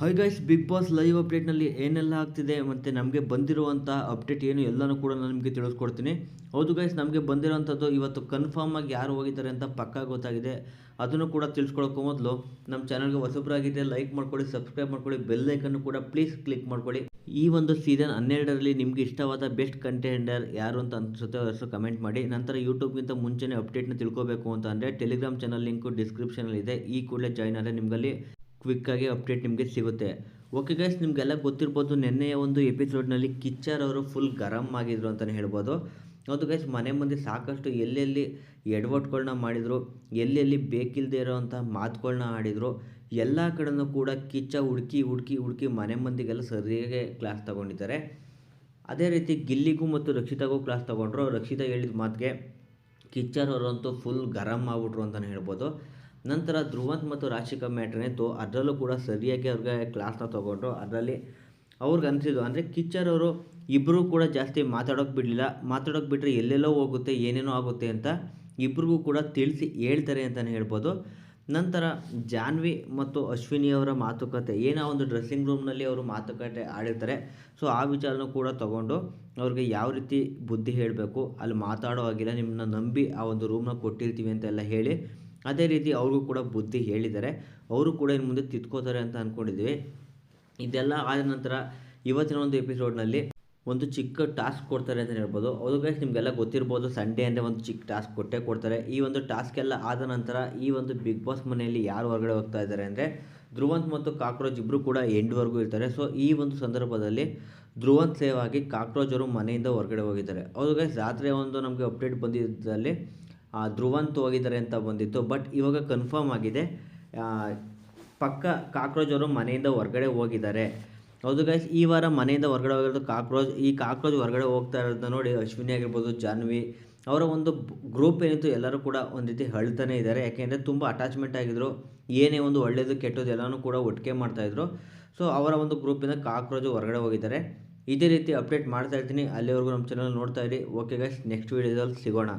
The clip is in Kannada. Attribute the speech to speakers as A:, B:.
A: Hi guys Bigg Boss live ಅಪ್ಡೇಟ್ನಲ್ಲಿ ಏನೆಲ್ಲ ಆಗ್ತಿದೆ ಮತ್ತು ನಮಗೆ ಬಂದಿರುವಂಥ ಅಪ್ಡೇಟ್ ಏನು ಎಲ್ಲನೂ ಕೂಡ ನಾನು ನಿಮಗೆ ತಿಳಿಸ್ಕೊಡ್ತೀನಿ. ಹೌದು ಗೈಸ್ ನಮಗೆ ಬಂದಿರೋವಂಥದ್ದು ಇವತ್ತು ಕನ್ಫರ್ಮ್ ಆಗಿ ಯಾರು ಹೋಗಿದ್ದಾರೆ ಅಂತ ಪಕ್ಕಾ ಗೊತ್ತಾಗಿದೆ. ಅದನ್ನು ಕೂಡ ತಿಳಿಸ್ಕೊಳಕ್ಕೂ ಮೊದಲು ನಮ್ಮ ಚಾನಲ್ಗೆ ಹೊಸಬ್ರಾಗಿದೆ ಲೈಕ್ ಮಾಡ್ಕೊಳ್ಳಿ ಸಬ್ಸ್ಕ್ರೈಬ್ ಮಾಡ್ಕೊಳ್ಳಿ ಬೆಲ್ ಲೈಕನ್ನು ಕೂಡ ಪ್ಲೀಸ್ ಕ್ಲಿಕ್ ಮಾಡ್ಕೊಳ್ಳಿ. ಈ ಒಂದು ಸೀಸನ್ ಹನ್ನೆರಡರಲ್ಲಿ ನಿಮಗೆ ಇಷ್ಟವಾದ ಬೆಸ್ಟ್ ಕಂಟೆಂಡರ್ ಯಾರು ಅಂತ ಅನಿಸುತ್ತೆ ಹೆಸರು ಕಮೆಂಟ್ ಮಾಡಿ. ನಂತರ ಯೂಟ್ಯೂಬ್ಗಿಂತ ಮುಂಚೆನೇ ಅಪ್ಡೇಟ್ನ ತಿಳ್ಕೋಬೇಕು ಅಂತ ಅಂದರೆ ಟೆಲಿಗ್ರಾಮ್ ಚಾನಲ್ ಲಿಂಕು ಡಿಸ್ಕ್ರಿಪ್ಷನಲ್ಲಿದೆ ಈ ಕೂಡಲೇ ಜಾಯ್ನ್ ಆದರೆ ನಿಮಗಲ್ಲಿ ಕ್ವಿಕ್ಕಾಗಿ ಅಪ್ಡೇಟ್ ನಿಮಗೆ ಸಿಗುತ್ತೆ. ಓಕೆ ಗೈಸ್ ನಿಮಗೆಲ್ಲ ಗೊತ್ತಿರ್ಬೋದು ನಿನ್ನೆಯ ಒಂದು ಎಪಿಸೋಡ್ನಲ್ಲಿ ಕಿಚ್ಚರ್ ಅವರು ಫುಲ್ ಗರಂ ಆಗಿದ್ರು ಅಂತಲೇ ಹೇಳ್ಬೋದು. ಹೌದು ಗೈಸ್ ಮನೆ ಮುಂದೆ ಸಾಕಷ್ಟು ಎಲ್ಲೆಲ್ಲಿ ಎಡವಟ್ಗಳನ್ನ ಮಾಡಿದರು, ಎಲ್ಲೆಲ್ಲಿ ಬೇಕಿಲ್ಲದೆ ಇರೋವಂಥ ಮಾತುಗಳನ್ನ ಆಡಿದರು, ಎಲ್ಲ ಕಡೆನೂ ಕೂಡ ಕಿಚ್ಚ ಹುಡುಕಿ ಹುಡುಕಿ ಹುಡುಕಿ ಮನೆ ಮಂದಿಗೆಲ್ಲ ಸರಿಯಾಗಿ ಕ್ಲಾಸ್ ತಗೊಂಡಿದ್ದಾರೆ. ಅದೇ ರೀತಿ ಗಿಲ್ಲಿಗೂ ಮತ್ತು ರಕ್ಷಿತಾಗೂ ಕ್ಲಾಸ್ ತೊಗೊಂಡ್ರು. ರಕ್ಷಿತಾ ಹೇಳಿದ ಮಾತಿಗೆ, ಕಿಚ್ಚರ್ ಅವರಂತೂ ಫುಲ್ ಗರಂ ಆಗ್ಬಿಟ್ರು ಅಂತಲೇ ಹೇಳ್ಬೋದು. ನಂತರ ಧ್ರುವಂತ್ ಮತ್ತು ರಾಶಿಕಾ ಮ್ಯಾಟ್ರ್ ಇತ್ತು ಅದರಲ್ಲೂ ಕೂಡ ಸರಿಯಾಗಿ ಅವ್ರಿಗೆ ಕ್ಲಾಸ್ನ ತೊಗೊಂಡ್ರು. ಅದರಲ್ಲಿ ಅವ್ರಿಗೆ ಅನಿಸಿದ್ದು, ಅಂದರೆ ಕಿಚ್ಚರ್ ಅವರು ಇಬ್ಬರೂ ಕೂಡ ಜಾಸ್ತಿ ಮಾತಾಡೋಕೆ ಬಿಡಲಿಲ್ಲ. ಮಾತಾಡೋಕೆ ಬಿಟ್ಟರೆ ಎಲ್ಲೆಲ್ಲೋ ಹೋಗುತ್ತೆ, ಏನೇನೋ ಆಗುತ್ತೆ ಅಂತ ಇಬ್ರಿಗೂ ಕೂಡ ತಿಳಿಸಿ ಹೇಳ್ತಾರೆ ಅಂತಲೇ ಹೇಳ್ಬೋದು. ನಂತರ ಜಾನ್ವಿ ಮತ್ತು ಅಶ್ವಿನಿ ಅವರ ಮಾತುಕತೆ. ಏನೋ ಒಂದು ಡ್ರೆಸ್ಸಿಂಗ್ ರೂಮ್ನಲ್ಲಿ ಅವರು ಮಾತುಕತೆ ಆಡಿರ್ತಾರೆ. ಸೊ ಆ ವಿಚಾರನೂ ಕೂಡ ತಗೊಂಡು ಅವ್ರಿಗೆ ಯಾವ ರೀತಿ ಬುದ್ಧಿ ಹೇಳಬೇಕು, ಅಲ್ಲಿ ಮಾತಾಡೋ ಆಗಿಲ್ಲ ನಿಮ್ಮನ್ನ ನಂಬಿ ಆ ಒಂದು ರೂಮ್ನ ಕೊಟ್ಟಿರ್ತೀವಿ ಅಂತೆಲ್ಲ ಹೇಳಿ ಅದೇ ರೀತಿ ಅವ್ರಿಗೂ ಕೂಡ ಬುದ್ಧಿ ಹೇಳಿದ್ದಾರೆ. ಅವರು ಕೂಡ ಇನ್ನು ಮುಂದೆ ತಿದ್ಕೋತಾರೆ ಅಂತ ಅಂದ್ಕೊಂಡಿದ್ವಿ ಇದೆಲ್ಲ ಆದ ನಂತರ ಇವತ್ತಿನ ಒಂದು ಎಪಿಸೋಡ್ನಲ್ಲಿ ಒಂದು ಚಿಕ್ಕ ಟಾಸ್ಕ್ ಕೊಡ್ತಾರೆ ಅಂತ ಹೇಳ್ಬೋದು. ಹೌದು ಗೈಸ್ ನಿಮಗೆಲ್ಲ ಗೊತ್ತಿರ್ಬೋದು ಸಂಡೇ ಅಂದರೆ ಒಂದು ಚಿಕ್ಕ ಟಾಸ್ಕ್ ಕೊಟ್ಟೇ ಕೊಡ್ತಾರೆ. ಈ ಒಂದು ಟಾಸ್ಕ್ ಎಲ್ಲ ಆದ ನಂತರ ಈ ಒಂದು ಬಿಗ್ ಬಾಸ್ ಮನೆಯಲ್ಲಿ ಯಾರು ಹೊರಗಡೆ ಹೋಗ್ತಾ ಇದ್ದಾರೆ ಅಂದರೆ ಧ್ರುವಂತ್ ಮತ್ತು ಕಾಕ್ರೋಜ್ ಇಬ್ಬರು ಕೂಡ ಎಂಡ್ವರೆಗೂ ಇರ್ತಾರೆ. ಸೊ ಈ ಒಂದು ಸಂದರ್ಭದಲ್ಲಿ ಧ್ರುವಂತ್ ಸೇವಾಗಿ ಕಾಕ್ರೋಜ್ ಅವರು ಮನೆಯಿಂದ ಹೊರಗಡೆ ಹೋಗಿದ್ದಾರೆ. ಅವ್ರು ಗೈಸ್ ರಾತ್ರಿ ಒಂದು ನಮಗೆ ಅಪ್ಡೇಟ್ ಬಂದಿದ್ದಲ್ಲಿ ಧ್ರುವಂತ್ ಹೋಗಿದ್ದಾರೆ ಅಂತ ಬಂದಿತ್ತು. ಬಟ್ ಇವಾಗ ಕನ್ಫರ್ಮ್ ಆಗಿದೆ. ಪಕ್ಕ ಕಾಕ್ರೋಚ್ ಅವರು ಮನೆಯಿಂದ ಹೊರಗಡೆ ಹೋಗಿದ್ದಾರೆ. ಹೌದು ಗೈಸ್ ಈ ವಾರ ಮನೆಯಿಂದ ಹೊರಗಡೆ ಹೋಗಿರೋದು ಕಾಕ್ರೋಚ್ ಈ ಕಾಕ್ರೋಚ್ ಹೊರಗಡೆ ಹೋಗ್ತಾ ಇರೋದನ್ನ ನೋಡಿ ಅಶ್ವಿನಿ ಆಗಿರ್ಬೋದು, ಜಾನ್ವಿ ಅವರ ಒಂದು ಗ್ರೂಪ್ ಏನಿತ್ತು ಎಲ್ಲರೂ ಕೂಡ ಒಂದು ರೀತಿ ಹೇಳ್ತಾನೆ ಇದ್ದಾರೆ. ಯಾಕೆಂದರೆ ತುಂಬ ಅಟ್ಯಾಚ್ಮೆಂಟ್ ಆಗಿದ್ರು. ಏನೇ ಒಂದು ಒಳ್ಳೆಯದು ಕೆಟ್ಟದ್ದು ಎಲ್ಲನೂ ಕೂಡ ಒಟ್ಟಿಗೆ ಮಾಡ್ತಾಯಿದ್ರು ಸೊ ಅವರ ಒಂದು ಗ್ರೂಪಿಂದ ಕಾಕ್ರೋಚ್ ಹೊರಗಡೆ ಹೋಗಿದ್ದಾರೆ. ಇದೇ ರೀತಿ ಅಪ್ಡೇಟ್ ಮಾಡ್ತಾ ಇರ್ತೀನಿ. ಅಲ್ಲಿವರೆಗೂ ನಮ್ಮ ಚಾನಲ್ ನೋಡ್ತಾ ಇರಿ. ಓಕೆ ಗೈಸ್ ನೆಕ್ಸ್ಟ್ ವೀಡಿಯೋದಲ್ಲಿ ಸಿಗೋಣ.